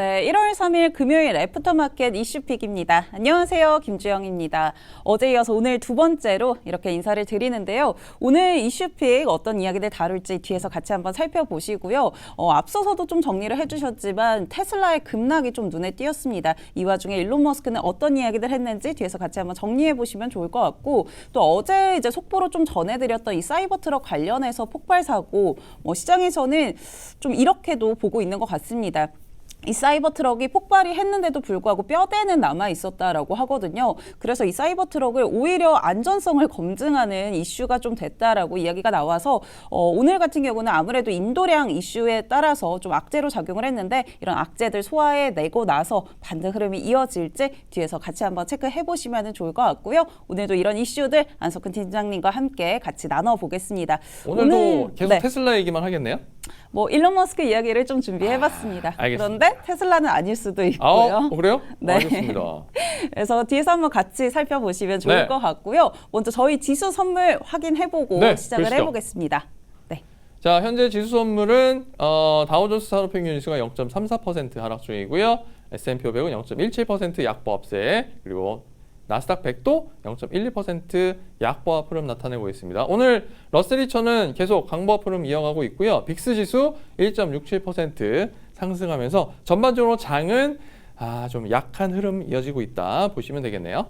네, 1월 3일 금요일 애프터마켓 이슈픽입니다. 안녕하세요. 김주영입니다. 어제 이어서 오늘 두 번째로 이렇게 인사를 드리는데요. 오늘 이슈픽 어떤 이야기들 다룰지 뒤에서 같이 한번 살펴보시고요. 어, 앞서서도 좀 정리를 해주셨지만 테슬라의 급락이 좀 눈에 띄었습니다. 이 와중에 일론 머스크는 어떤 이야기들 했는지 뒤에서 같이 한번 정리해 보시면 좋을 것 같고 또 어제 이제 속보로 좀 전해드렸던 이 사이버 트럭 관련해서 폭발 사고 뭐 시장에서는 좀 이렇게도 보고 있는 것 같습니다. 이 사이버 트럭이 폭발이 했는데도 불구하고 뼈대는 남아 있었다라고 하거든요. 그래서 이 사이버 트럭을 오히려 안전성을 검증하는 이슈가 좀 됐다라고 이야기가 나와서 어, 오늘 같은 경우는 아무래도 인도량 이슈에 따라서 좀 악재로 작용을 했는데 이런 악재들 소화해 내고 나서 반등 흐름이 이어질지 뒤에서 같이 한번 체크해 보시면 좋을 것 같고요. 오늘도 이런 이슈들 안석근 팀장님과 함께 같이 나눠 보겠습니다. 오늘도 계속 네. 테슬라 얘기만 하겠네요. 뭐 일론 머스크 이야기를 좀 준비해봤습니다. 아. 그런데 테슬라는 아닐 수도 아, 있고요. 어, 그래요? 네. 알겠습니다. 그래서 뒤에서 한번 같이 살펴보시면 좋을 네. 것 같고요. 먼저 저희 지수 선물 확인해보고 네, 시작을 그러시죠. 해보겠습니다. 네. 자, 현재 지수 선물은 어, 다우존스 산업평균 지수가 0.34% 하락 중이고요. S&P 500은 0.17% 약보합세 그리고 나스닥 100도 0.12% 약보합 흐름 나타내고 있습니다. 오늘 러셀 2천은 계속 강보합 흐름 이어가고 있고요. 빅스 지수 1.67% 상승하면서 전반적으로 장은 아, 좀 약한 흐름 이어지고 있다 보시면 되겠네요.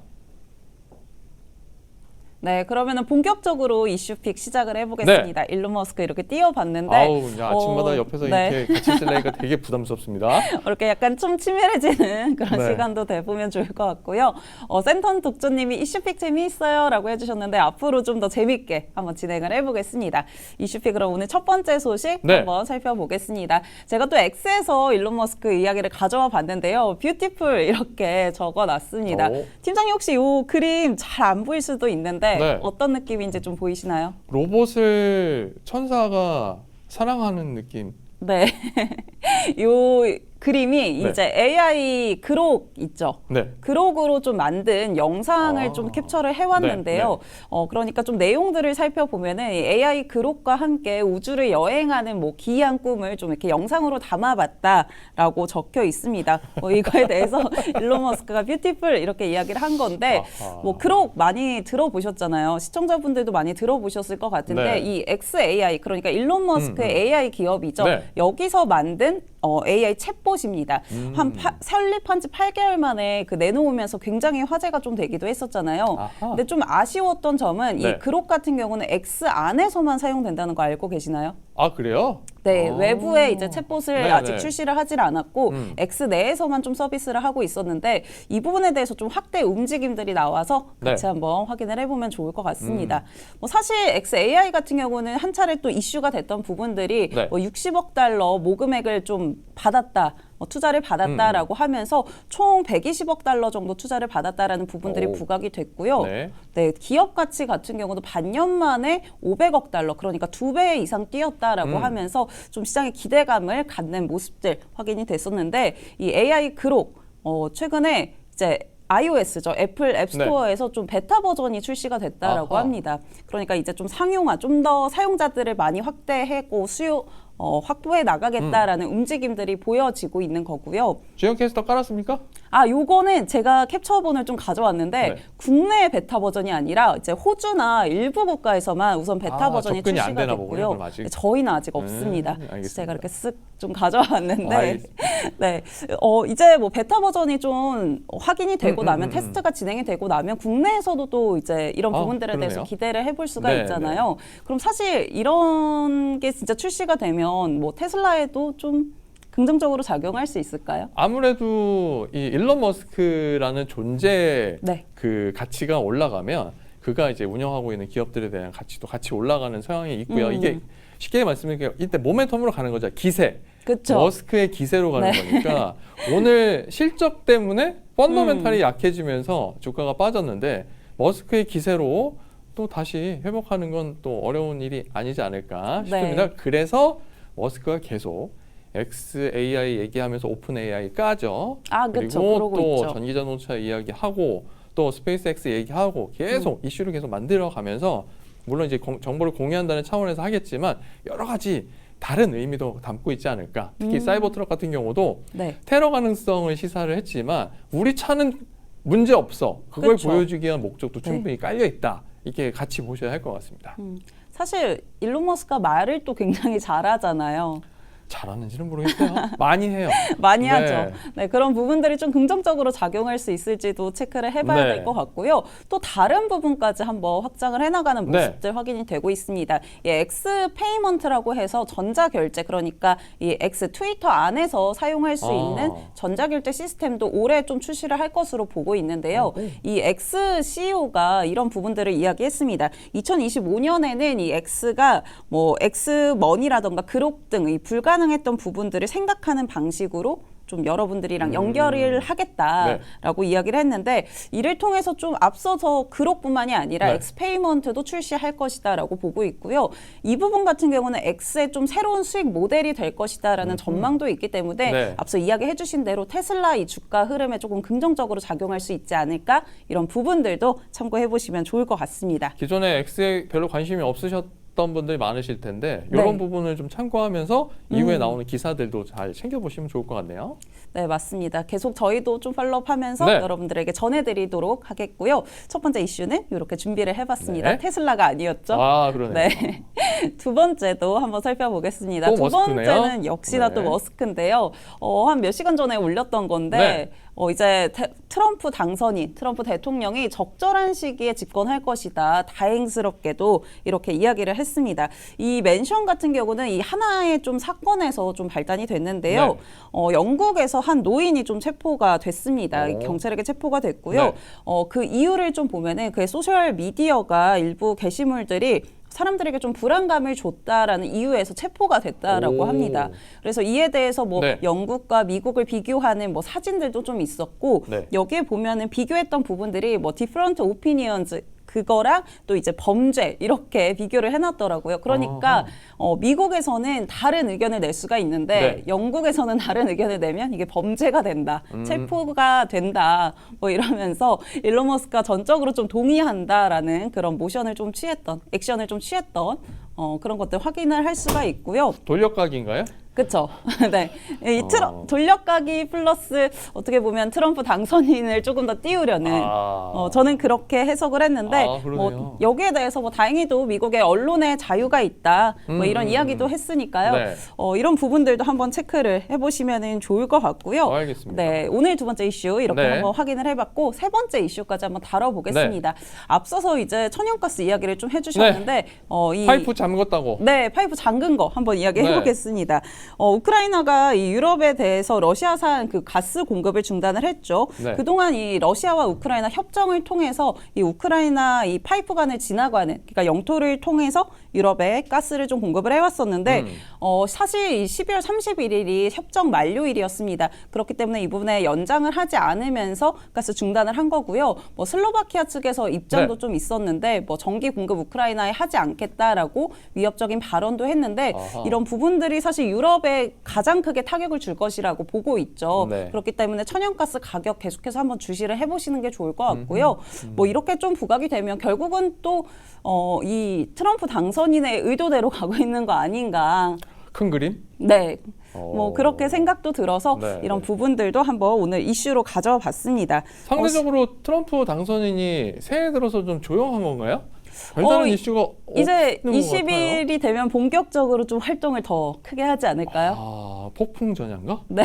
네, 그러면은 본격적으로 이슈픽 시작을 해보겠습니다. 일론 머스크 이렇게 띄워봤는데 네. 아우, 이제 아침마다 어, 옆에서 네. 이렇게 같이 있으려니까 되게 부담스럽습니다. 이렇게 약간 좀 치밀해지는 그런 네. 시간도 돼보면 좋을 것 같고요. 어, 센턴 독조님이 이슈픽 재미있어요라고 해주셨는데 앞으로 좀 더 재밌게 한번 진행을 해보겠습니다. 이슈픽 그럼 오늘 첫 번째 소식 네. 한번 살펴보겠습니다. 제가 또 X에서 일론 머스크 이야기를 가져와 봤는데요. 뷰티풀 이렇게 적어놨습니다. 오. 팀장님 혹시 이 그림 잘 안 보일 수도 있는데 네. 어떤 느낌인지 좀 보이시나요? 로봇을 천사가 사랑하는 느낌. 네. 요 그림이 네. 이제 AI 그록 있죠. 네. 그록으로 좀 만든 영상을 아. 좀 캡처를 해왔는데요. 네, 어, 그러니까 좀 내용들을 살펴보면은 이 AI 그록과 함께 우주를 여행하는 뭐 기이한 꿈을 좀 이렇게 영상으로 담아봤다라고 적혀 있습니다. 뭐 이거에 대해서 일론 머스크가 뷰티풀 이렇게 이야기를 한 건데 아하. 뭐 그록 많이 들어보셨잖아요. 시청자분들도 많이 들어보셨을 것 같은데 네. 이 XAI 그러니까 일론 머스크의 음, 음. AI 기업이죠. 네. 여기서 만든 어, AI 챗봇입니다. 음. 한 파, 설립한 지 8개월 만에 그 내놓으면서 굉장히 화제가 좀 되기도 했었잖아요. 아하. 근데 좀 아쉬웠던 점은 네. 이 그록 같은 경우는 X 안에서만 사용된다는 거 알고 계시나요? 아 그래요? 네, 아. 외부에 이제 챗봇을 네, 아직 네. 출시를 하질 않았고 음. X 내에서만 좀 서비스를 하고 있었는데 이 부분에 대해서 좀 확대 움직임들이 나와서 같이 네. 음. 한번 확인을 해보면 좋을 것 같습니다. 뭐 사실 XAI 같은 경우는 한 차례 또 이슈가 됐던 부분들이 네. 뭐 60억 달러 모금액을 좀 받았다. 뭐 투자를 받았다라고 하면서 총 120억 달러 정도 투자를 받았다라는 부분들이 오. 부각이 됐고요. 네. 네, 기업 가치 같은 경우도 반년 만에 500억 달러, 그러니까 두 배 이상 뛰었다라고 음. 하면서 좀 시장의 기대감을 갖는 모습들 확인이 됐었는데 이 AI 그록 어, 최근에 이제 iOS죠. 애플 앱스토어에서 좀 베타 버전이 출시가 됐다라고 네. 아하. 합니다. 그러니까 이제 좀 상용화, 좀 더 사용자들을 많이 확대하고 수요 어, 확보해 나가겠다라는 음. 움직임들이 보여지고 있는 거고요. 주영 캐스터 깔았습니까? 아, 요거는 제가 캡처본을 좀 가져왔는데 네. 국내 베타 버전이 아니라 이제 호주나 일부 국가에서만 우선 베타 아, 버전이 접근이 안 출시가 되나 보군요, 됐고요. 그럼 아직. 네, 저희는 아직 음, 없습니다. 알겠습니다. 제가 이렇게 쓱 좀 가져왔는데, 알겠습니다. 네, 어 이제 뭐 베타 버전이 좀 확인이 되고 음, 음, 나면 음, 테스트가 진행이 되고 나면 국내에서도 또 이제 이런 아, 부분들에 대해서 그러네요. 기대를 해볼 수가 네, 있잖아요. 그럼 사실 이런 게 진짜 출시가 되면 뭐 테슬라에도 좀 긍정적으로 작용할 수 있을까요? 아무래도 이 일론 머스크라는 존재 네. 그 가치가 올라가면 그가 이제 운영하고 있는 기업들에 대한 가치도 같이 올라가는 성향이 있고요. 음. 이게 쉽게 말씀드리면 이때 모멘텀으로 가는 거죠. 기세. 그렇죠. 머스크의 기세로 가는 네. 거니까 오늘 실적 때문에 펀더멘탈이 음. 약해지면서 주가가 빠졌는데 머스크의 기세로 또 다시 회복하는 건 또 어려운 일이 아니지 않을까 싶습니다. 네. 그래서 머스크가 계속 XAI 얘기하면서 오픈 AI 까죠. 아, 그쵸. 그리고 또 있죠. 전기 자동차 이야기하고 또 스페이스X 얘기하고 계속 이슈를 계속 만들어 가면서 물론 이제 공- 정보를 공유한다는 차원에서 하겠지만 여러 가지 다른 의미도 담고 있지 않을까. 특히 음. 사이버 트럭 같은 경우도 네. 테러 가능성을 시사를 했지만 우리 차는 문제 없어. 그걸 그쵸. 보여주기 위한 목적도 네. 충분히 깔려 있다. 이게 같이 보셔야 할 것 같습니다. 음, 사실 일론 머스크가 말을 또 굉장히 잘하잖아요. 잘하는지는 모르겠어요. 많이 해요. 많이 네. 하죠. 네, 그런 부분들이 좀 긍정적으로 작용할 수 있을지도 체크를 해봐야 네. 될 것 같고요. 또 다른 부분까지 한번 확장을 해나가는 네. 모습들 확인이 되고 있습니다. 이 X 페이먼트라고 해서 전자결제 그러니까 이 X 트위터 안에서 사용할 수 아. 있는 전자결제 시스템도 올해 좀 출시를 할 것으로 보고 있는데요. 이 X CEO가 이런 부분들을 이야기했습니다. 2025년에는 이 X가 뭐 X 머니라던가 그록 등의 불가능 했던 부분들을 생각하는 방식으로 좀 여러분들이랑 연결을 하겠다라고 이야기를 했는데 이를 통해서 좀 앞서서 그록뿐만이 아니라 네. 엑스페이먼트도 출시할 것이다라고 보고 있고요. 이 부분 같은 경우는 X의 좀 새로운 수익 모델이 될 것이다라는 전망도 있기 때문에 네. 앞서 이야기해 주신 대로 테슬라 이 주가 흐름에 조금 긍정적으로 작용할 수 있지 않을까 이런 부분들도 참고해 보시면 좋을 것 같습니다. 기존에 X에 별로 관심이 없으셨 던 분들이 많으실 텐데 네. 이런 부분을 좀 참고하면서 이후에 음. 나오는 기사들도 잘 챙겨보시면 좋을 것 같네요. 네, 맞습니다. 계속 저희도 좀 팔로우하면서 네. 여러분들에게 전해드리도록 하겠고요. 첫 번째 이슈는 이렇게 준비를 해봤습니다. 네. 테슬라가 아니었죠? 아 그러네요. 네. 두 번째도 한번 살펴보겠습니다. 또두 머스크네요. 번째는 역시나 네. 또 머스크인데요. 어, 한 몇 시간 전에 올렸던 건데, 네. 어, 이제 테- 트럼프 당선인, 트럼프 대통령이 적절한 시기에 집권할 것이다. 다행스럽게도 이렇게 이야기를 했습니다. 이 맨션 같은 경우는 이 하나의 좀 사건에서 좀 발단이 됐는데요. 네. 어, 영국에서 한 노인이 좀 체포가 됐습니다. 오. 경찰에게 체포가 됐고요. 네. 어, 그 이유를 좀 보면은 그 소셜 미디어가 일부 게시물들이 사람들에게 좀 불안감을 줬다라는 이유에서 체포가 됐다라고 오. 합니다. 그래서 이에 대해서 뭐 네. 영국과 미국을 비교하는 뭐 사진들도 좀 있었고 네. 여기에 보면은 비교했던 부분들이 뭐 different opinions 그거랑 또 이제 범죄 이렇게 비교를 해놨더라고요. 그러니까. 어, 미국에서는 다른 의견을 낼 수가 있는데 네. 영국에서는 다른 의견을 내면 이게 범죄가 된다, 음. 체포가 된다, 뭐 이러면서 일론 머스크가 전적으로 좀 동의한다라는 그런 모션을 좀 취했던, 액션을 좀 취했던 어, 그런 것들 확인을 할 수가 있고요. 돌려가기인가요? 그렇죠. 네. 이 트러, 어. 돌려가기 플러스 어떻게 보면 트럼프 당선인을 조금 더 띄우려는 아. 어, 저는 그렇게 해석을 했는데 아, 그러네요. 뭐 여기에 대해서 뭐 다행히도 미국의 언론의 자유가 있다 뭐 음, 이런 음, 이야기도 음. 했으니까요. 네. 어, 이런 부분들도 한번 체크를 해보시면 좋을 것 같고요. 어, 알겠습니다. 네, 오늘 두 번째 이슈 이렇게 네. 한번 확인을 해봤고 세 번째 이슈까지 한번 다뤄보겠습니다. 앞서서 이제 천연가스 이야기를 좀 해주셨는데 어, 이 네. 파이프 잠궜다고. 네, 파이프 잠근 거 한번 이야기해 네. 보겠습니다. 어, 우크라이나가 이 유럽에 대해서 러시아산 그 가스 공급을 중단을 했죠. 네. 그동안 이 러시아와 우크라이나 협정을 통해서 이 우크라이나 이 파이프간을 지나가는 그러니까 영토를 통해서 유럽에 가스를 좀 공급을 해왔었는데 음. 어, 사실 이 12월 31일이 협정 만료일이었습니다. 그렇기 때문에 이 부분에 연장을 하지 않으면서 가스 중단을 한 거고요. 뭐 슬로바키아 측에서 입장도 네. 좀 있었는데 뭐 전기 공급 우크라이나에 하지 않겠다라고 위협적인 발언도 했는데 아하. 이런 부분들이 사실 유럽 에 가장 크게 타격을 줄 것이라고 보고 있죠. 네. 그렇기 때문에 천연가스 가격 계속해서 한번 주시를 해보시는 게 좋을 것 같고요. 뭐 이렇게 좀 부각이 되면 결국은 또 어, 이 트럼프 당선인의 의도대로 가고 있는 거 아닌가. 큰 그림? 네. 어. 뭐 그렇게 생각도 들어서 네, 이런 네. 부분들도 한번 오늘 이슈로 가져봤습니다. 상대적으로 트럼프 당선인이 새해 들어서 좀 조용한 건가요? 별다른 어, 이- 이슈가 이제 없는 것 같아요. 20일이 되면 본격적으로 좀 활동을 더 크게 하지 않을까요? 아, 폭풍 전야인가? 네.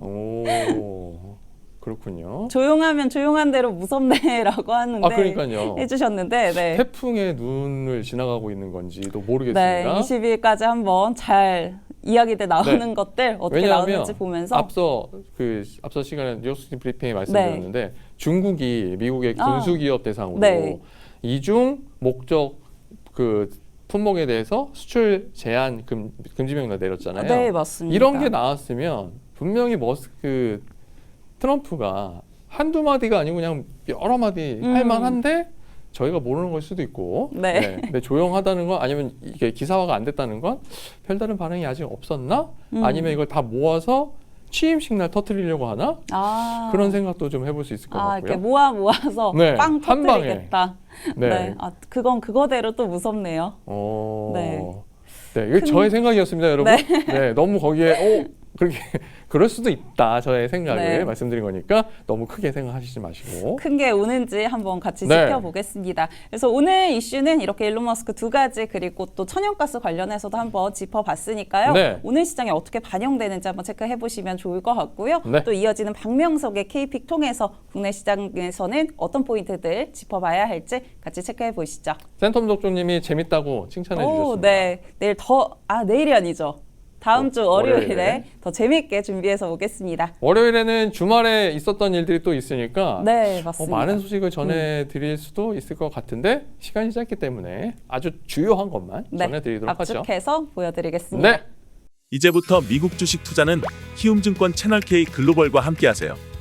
오, 그렇군요. 조용하면 조용한 대로 무섭네라고 하는데 아, 그러니까요. 해주셨는데 네. 태풍의 눈을 지나가고 있는 건지도 네, 모르겠습니다. 20일까지 한번 잘 이야기들 나오는 네. 것들 어떻게 나오는지 보면서 앞서 그 앞서 시간에 뉴스 브리핑에 말씀드렸는데 중국이 미국의 네. 아. 군수 기업 대상으로 네. 이중 목적 그 품목에 대해서 수출 제한 금, 금지 명령 내렸잖아요. 네 맞습니다. 이런 게 나왔으면 분명히 머스크 트럼프가 한두 마디가 아니고 그냥 여러 마디 음. 할 만한데 저희가 모르는 걸 수도 있고 네. 근데 조용하다는 건 아니면 이게 기사화가 안 됐다는 건 별다른 반응이 아직 없었나 음. 아니면 이걸 다 모아서 취임식 날 터트리려고 하나 아, 그런 생각도 좀 해볼 수 있을 것아 이렇게 같고요. 모아 모아서 네, 빵 한 방에. 터뜨리겠다. 네. 네. 아 그건 그거대로 또 무섭네요. 어, 네. 네, 이게 저의 생각이었습니다, 여러분. 네. 네. 너무 거기에 어 그렇게 그럴 수도 있다 저의 생각을 네. 말씀드린 거니까 너무 크게 생각하시지 마시고. 큰 게 오는지 한번 같이 네. 지켜보겠습니다. 그래서 오늘 이슈는 이렇게 일론 머스크 두 가지 그리고 또 천연가스 관련해서도 한번 짚어봤으니까요. 네. 오늘 시장에 어떻게 반영되는지 한번 체크해 보시면 좋을 것 같고요. 네. 또 이어지는 박명석의 K픽 통해서 국내 시장에서는 어떤 포인트들 짚어봐야 할지 같이 체크해 보시죠. 센텀 독조님이 재밌다고 칭찬해 오, 주셨습니다. 네. 내일 더, 아, 내일이 아니죠. 다음 어, 주 월요일에 월요일에. 더 재미있게 준비해서 오겠습니다. 월요일에는 주말에 있었던 일들이 또 있으니까 네, 어, 맞습니다. 많은 소식을 전해드릴 수도 있을 것 같은데 시간이 짧기 때문에 아주 주요한 것만 네, 전해드리도록 하죠. 압축해서 보여드리겠습니다. 네. 이제부터 미국 주식 투자는 키움증권 채널 K 글로벌과 함께하세요.